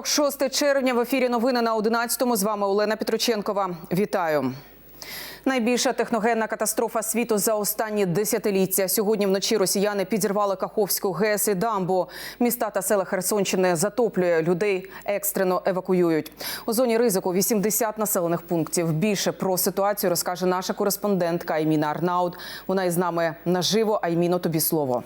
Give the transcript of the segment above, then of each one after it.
Вівторок, 6 червня. В ефірі новини на 11-му. З вами Олена Петроченкова. Вітаю. Найбільша техногенна катастрофа світу за останні десятиліття. Сьогодні вночі росіяни підірвали Каховську ГЕС і дамбу. Міста та села Херсонщини затоплює людей, екстрено евакуюють. У зоні ризику 80 населених пунктів. Більше про ситуацію розкаже наша кореспондентка Айміна Арнаут. Вона із нами наживо. Айміно, тобі слово.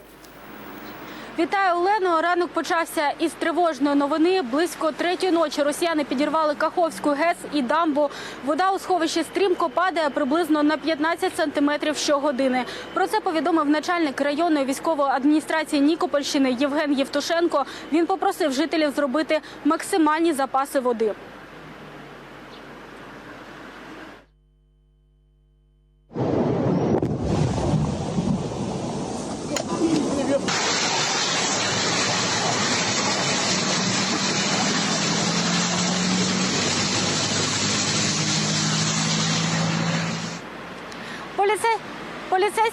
Вітаю Олено. Ранок почався із тривожної новини. Близько третьої ночі росіяни підірвали Каховську ГЕС і дамбу. Вода у сховищі стрімко падає приблизно на 15 сантиметрів щогодини. Про це повідомив начальник районної військової адміністрації Нікопольщини Євген Євтушенко. Він попросив жителів зробити максимальні запаси води. Поліцей...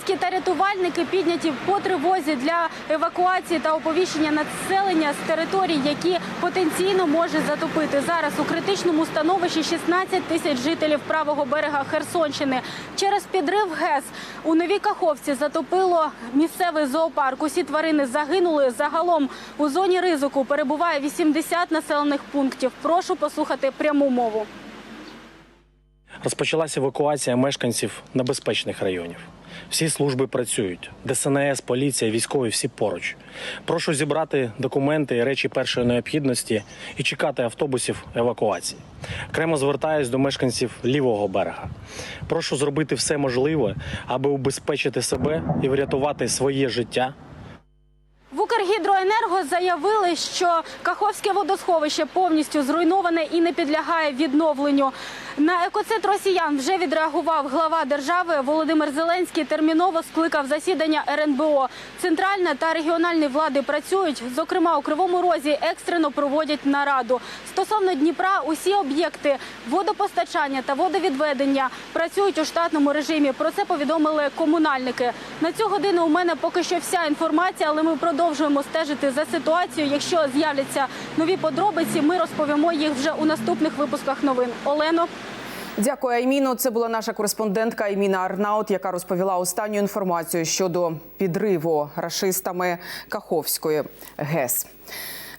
Поліцейські та рятувальники підняті по тривозі для евакуації та оповіщення населення з територій, які потенційно може затопити. Зараз у критичному становищі 16 тисяч жителів правого берега Херсонщини. Через підрив ГЕС у Новій Каховці затопило місцевий зоопарк. Усі тварини загинули. Загалом у зоні ризику перебуває 80 населених пунктів. Прошу послухати пряму мову. Розпочалася евакуація мешканців небезпечних районів. Всі служби працюють. ДСНС, поліція, військові всі поруч. Прошу зібрати документи і речі першої необхідності і чекати автобусів евакуації. Окремо звертаюсь до мешканців лівого берега. Прошу зробити все можливе, аби убезпечити себе і врятувати своє життя Укргідроенерго заявили, що Каховське водосховище повністю зруйноване і не підлягає відновленню. На екоцид росіян вже відреагував глава держави Володимир Зеленський. Терміново скликав засідання РНБО. Центральна та регіональні влади працюють. Зокрема, у Кривому Розі екстрено проводять нараду. Стосовно Дніпра, усі об'єкти водопостачання та водовідведення працюють у штатному режимі. Про це повідомили комунальники. На цю годину у мене поки що вся інформація, але ми продовжуємо стежити за ситуацією. Якщо з'являться нові подробиці, ми розповімо їх вже у наступних випусках новин. Олено. Дякую, Айміно. Це була наша кореспондентка Айміна Арнаут, яка розповіла останню інформацію щодо підриву рашистами Каховської ГЕС.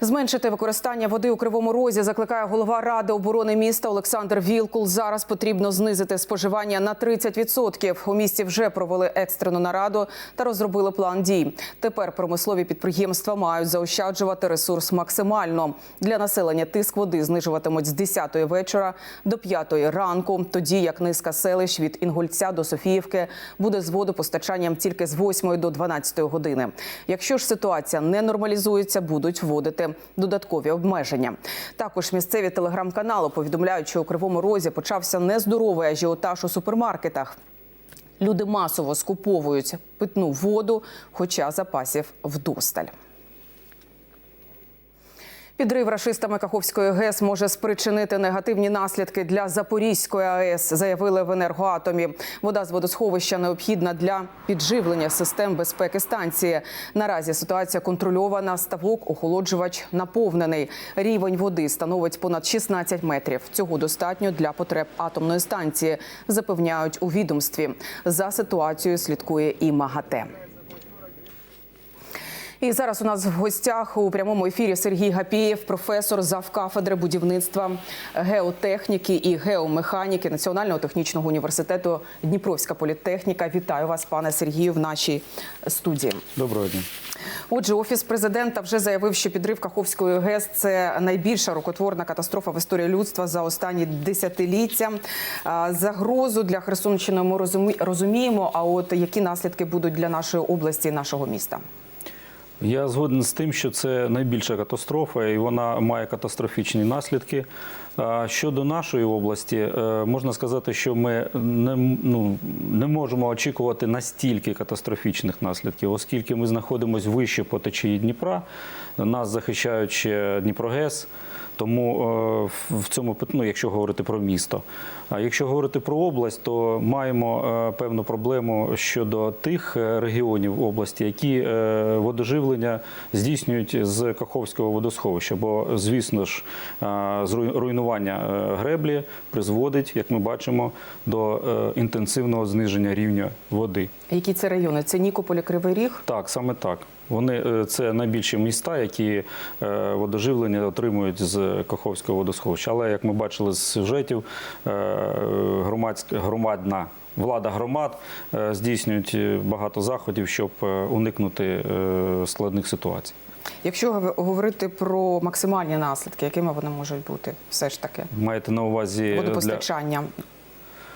Зменшити використання води у кривому розі закликає голова ради оборони міста Олександр Вілкул. Зараз потрібно знизити споживання на 30%. У місті вже провели екстрену нараду та розробили план дій. Тепер промислові підприємства мають заощаджувати ресурс максимально. Для населення тиск води знижуватимуть з 10 вечора до 5 ранку. Тоді як низка селищ від Інгульця до Софіївки буде з водопостачанням тільки з 8 до 12 години. Якщо ж ситуація не нормалізується, будуть вводити додаткові обмеження. Також місцеві телеграм-канали повідомляють, що у кривому розі почався нездоровий ажіотаж у супермаркетах. Люди масово скуповують питну воду, хоча запасів вдосталь. Підрив рашистами Каховської ГЕС може спричинити негативні наслідки для Запорізької АЕС, заявили в енергоатомі. Вода з водосховища необхідна для підживлення систем безпеки станції. Наразі ситуація контрольована. Ставок охолоджувач наповнений. Рівень води становить понад 16 метрів. Цього достатньо для потреб атомної станції, запевняють у відомстві. За ситуацією слідкує і МАГАТЕ. І зараз у нас в гостях у прямому ефірі Сергій Гапієв, професор завкафедри будівництва геотехніки і геомеханіки Національного технічного університету Дніпровська політехніка. Вітаю вас, пане Сергію, в нашій студії. Доброго дня. Отже, офіс президента вже заявив, що підрив Каховської ГЕС це найбільша рукотворна катастрофа в історії людства за останні десятиліття. Загрозу для Херсонщини ми розумі- розуміємо. А от які наслідки будуть для нашої області і нашого міста? Я згоден з тим, що це найбільша катастрофа, і вона має катастрофічні наслідки. Щодо нашої області, е, можна сказати, що ми не, ну, не можемо очікувати настільки катастрофічних наслідків, оскільки ми знаходимося вище по течії Дніпра, нас захищають ще Дніпрогес. Тому е, в- цьому ну, якщо говорити про місто. А якщо говорити про область, то маємо е, певну проблему щодо тих е, регіонів області, які водоживлення здійснюють з Каховського водосховища. Бо, звісно ж, руйнування греблі призводить, як ми бачимо, до інтенсивного зниження рівня води. Які це райони? Це Нікополь, Кривий Ріг. Так, саме так. Вони е, це найбільші міста, які е, водоживлення отримують з Каховського водосховища. Але як ми бачили з сюжетів, е, громадська громадна влада громад здійснюють багато заходів, щоб уникнути складних ситуацій. Якщо говорити про максимальні наслідки, якими вони можуть бути, все ж таки Маєте на увазі для водопостачання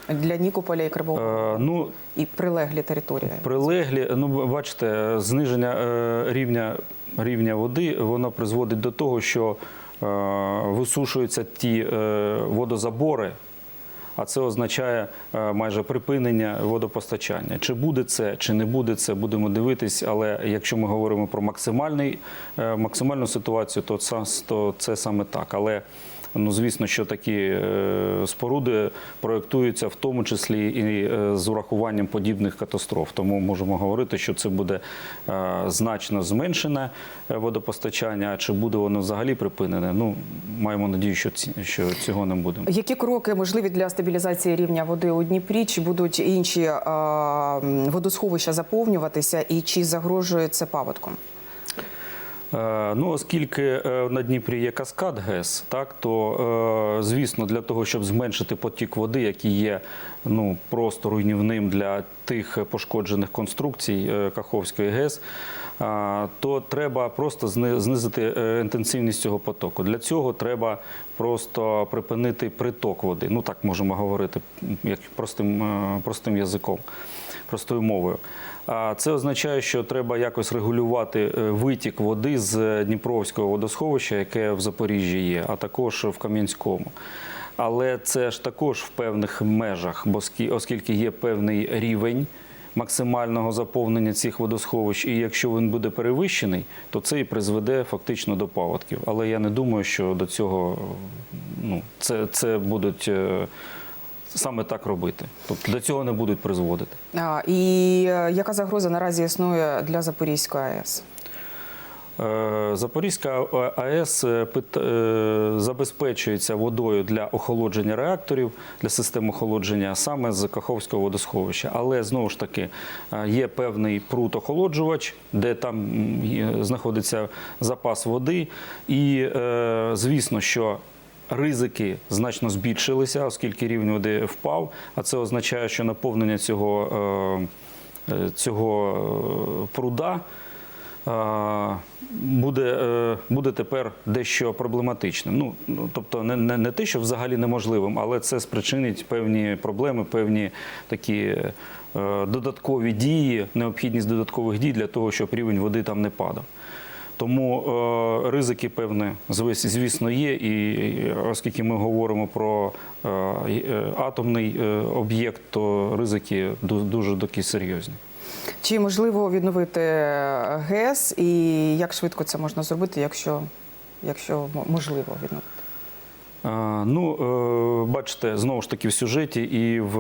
для Нікополя і Кривого е, ну і прилеглі території. Прилеглі, ну бачите, зниження е, рівня, рівня води воно призводить до того, що е, висушуються ті е, водозабори, а це означає е, майже припинення водопостачання. Чи буде це, чи не буде це, будемо дивитись. Але якщо ми говоримо про максимальний, е, максимальну ситуацію, то це, то це саме так. Але Ну, звісно, що такі е, споруди проєктуються в тому числі і е, з урахуванням подібних катастроф. Тому можемо говорити, що це буде е, значно зменшене водопостачання. Чи буде воно взагалі припинене? Ну маємо надію, що ці, що цього не буде. Які кроки можливі для стабілізації рівня води у Дніпрі? Чи будуть інші водосховища заповнюватися, і чи загрожує це паводком? Е, Ну, оскільки е, на Дніпрі є каскад ГЕС, так то е, звісно, для того, щоб зменшити потік води, який є ну просто руйнівним для тих пошкоджених конструкцій Каховської ГЕС, то треба просто знизити інтенсивність цього потоку. Для цього треба просто припинити приток води. Ну так можемо говорити як простим, простим язиком, простою мовою. Це означає, що треба якось регулювати е, витік води з Дніпровського водосховища, яке в Запоріжжі є, а також в Кам'янському. Але це ж також в певних межах, оскільки є певний рівень максимального заповнення цих водосховищ, і якщо він буде перевищений, то це і призведе фактично до паводків. Але я не думаю, що до цього ну, це, це будуть е, саме так робити. Тобто до цього не будуть призводити. А, І е, яка загроза наразі існує для Запорізької АЕС? Е, Запорізька АЕС е, забезпечується водою для охолодження реакторів, для систем охолодження саме з Каховського водосховища. Але знову ж таки є певний прут-охолоджувач, де там знаходиться запас води. І звісно, що Ризики значно збільшилися, оскільки рівень води впав. А це означає, що наповнення цього, е, е, цього е, пруда буде, буде тепер дещо проблематичним. Ну, ну, тобто не, не, не те, що взагалі неможливим, але це спричинить певні проблеми, певні такі додаткові дії, необхідність додаткових дій для того, щоб рівень води там не падав. Тому е, ризики, звис- звісно, є. І оскільки ми говоримо про е, е, атомний об'єкт, то ризики дуже такі серйозні. Чи можливо відновити ГЕС, і як швидко це можна зробити, якщо, якщо можливо відновити? Ну, е, бачите, знову ж таки в сюжеті і в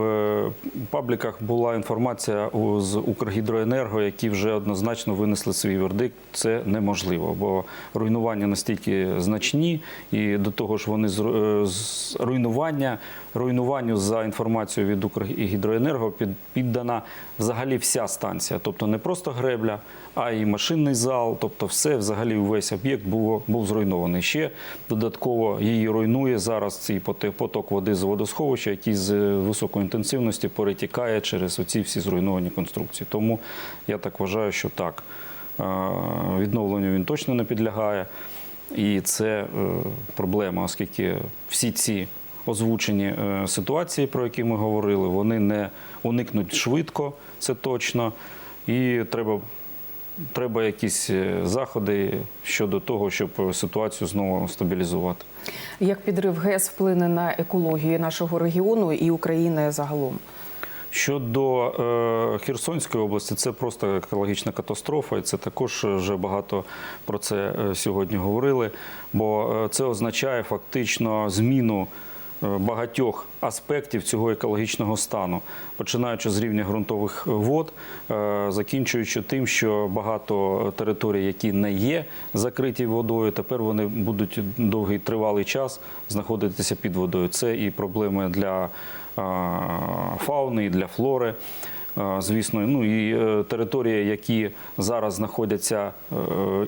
пабліках була інформація з Укргідроенерго, які вже однозначно винесли свій вердикт. Це неможливо, бо руйнування настільки значні, і до того ж вони е, з руйнування, руйнуванню за інформацією від Укргідроенерго під, піддана взагалі вся станція, тобто не просто гребля, а й машинний зал, тобто все взагалі весь об'єкт був, був зруйнований. Ще додатково її руйнує зараз цей поток води з водосховища, який з е, високої інтенсивності перетікає через оці всі зруйновані конструкції. Тому я так вважаю, що так, відновленню він точно не підлягає. І це е, проблема, оскільки всі ці озвучені е, ситуації, про які ми говорили, вони не уникнуть швидко, це точно. І треба, треба якісь е, заходи щодо того, щоб ситуацію знову стабілізувати. Як підрив ГЕС вплине на екологію нашого регіону і України загалом? Щодо е, Херсонської області, це просто екологічна катастрофа, і це також вже багато про це е, сьогодні говорили. Бо е, це означає фактично зміну е, багатьох аспектів цього екологічного стану, починаючи з рівня ґрунтових вод, е, закінчуючи тим, що багато територій, які не є закриті водою, тепер вони будуть довгий тривалий час знаходитися під водою. Це і проблеми для е, фауни, і для флори. Е, Звісно, ну і е, території, які зараз знаходяться е,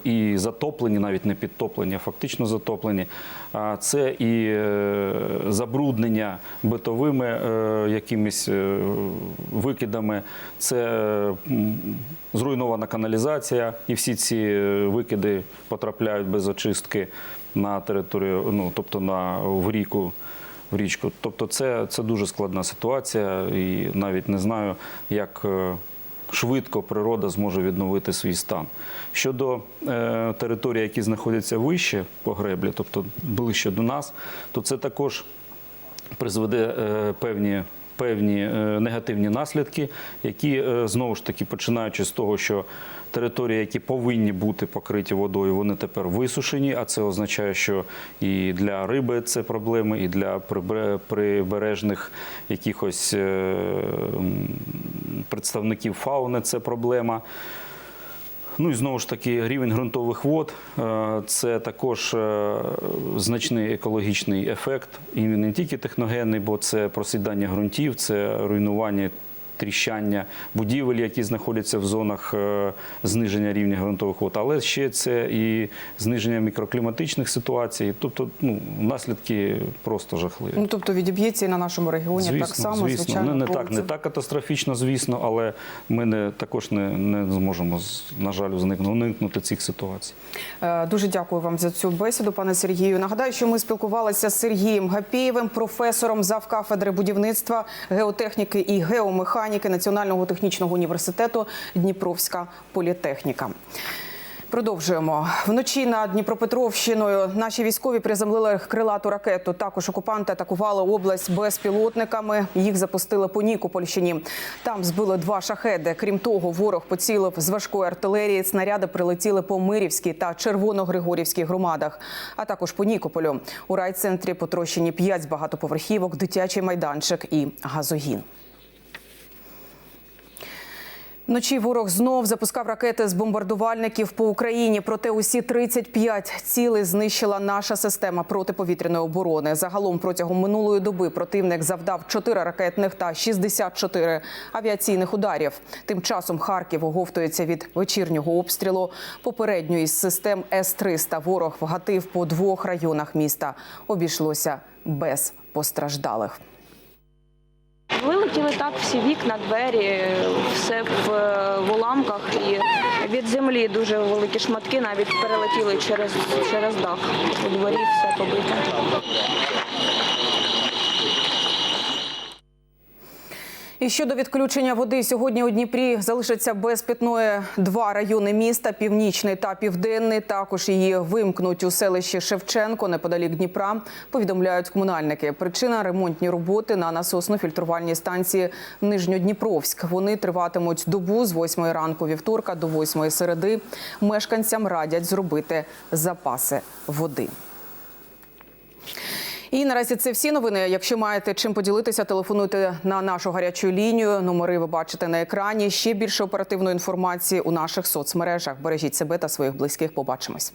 і затоплені, навіть не підтоплені, а фактично затоплені. Це і забруднення битовими якимись викидами, це зруйнована каналізація, і всі ці викиди потрапляють без очистки на територію, ну тобто на в ріку в річку. Тобто, це, це дуже складна ситуація, і навіть не знаю, як е, швидко природа зможе відновити свій стан. Щодо е, територій, які знаходяться вище по греблі, тобто ближче до нас, то це також призведе е, певні. Певні е, негативні наслідки, які е, знову ж таки починаючи з того, що території, які повинні бути покриті водою, вони тепер висушені. А це означає, що і для риби це проблеми, і для прибере- прибережних якихось е, представників фауни це проблема. Ну і знову ж таки, рівень ґрунтових вод е, це також е, значний екологічний ефект. І він не тільки техногенний, бо це просідання ґрунтів, це руйнування. Тріщання будівель, які знаходяться в зонах е, зниження рівня ґрунтових вод, але ще це і зниження мікрокліматичних ситуацій. Тобто, ну наслідки просто жахливі. Ну тобто відіб'ється і на нашому регіоні так само, звісно. звичайно. не, не так, не так катастрофічно, звісно, але ми не також не, не зможемо на жаль уникнути, цих ситуацій. Е, Дуже дякую вам за цю бесіду, пане Сергію. Нагадаю, що ми спілкувалися з Сергієм Гапєєвим, професором завкафедри будівництва, геотехніки і геомеханіки Національного технічного університету Дніпровська політехніка. Продовжуємо вночі над Дніпропетровщиною. Наші військові приземлили крилату ракету. Також окупанти атакували область безпілотниками. Їх запустили по Нікопольщині. Там збили два шахеди. Крім того, ворог поцілив з важкої артилерії. Снаряди прилетіли по Мирівській та Червоногригорівській громадах, а також по Нікополю. У райцентрі потрощені п'ять багатоповерхівок, дитячий майданчик і газогін. Вночі ворог знов запускав ракети з бомбардувальників по Україні. Проте усі 35 цілей знищила наша система протиповітряної оборони. Загалом протягом минулої доби противник завдав 4 ракетних та 64 авіаційних ударів. Тим часом Харків оговтується від вечірнього обстрілу. Попередньо із систем С-300 ворог вгатив по двох районах міста. Обійшлося без постраждалих. Вилетіли так всі вікна, двері, все в, в уламках і від землі дуже великі шматки навіть перелетіли через, через дах. У дворі все побите. І щодо відключення води, сьогодні у Дніпрі залишаться без питної два райони міста північний та південний. Також її вимкнуть у селищі Шевченко неподалік Дніпра. Повідомляють комунальники. Причина ремонтні роботи на насосно-фільтрувальній станції Нижньодніпровськ. Вони триватимуть добу з 8 ранку вівторка до 8 середи. Мешканцям радять зробити запаси води. І наразі це всі новини. Якщо маєте чим поділитися, телефонуйте на нашу гарячу лінію. Номери ви бачите на екрані. Ще більше оперативної інформації у наших соцмережах. Бережіть себе та своїх близьких. Побачимось.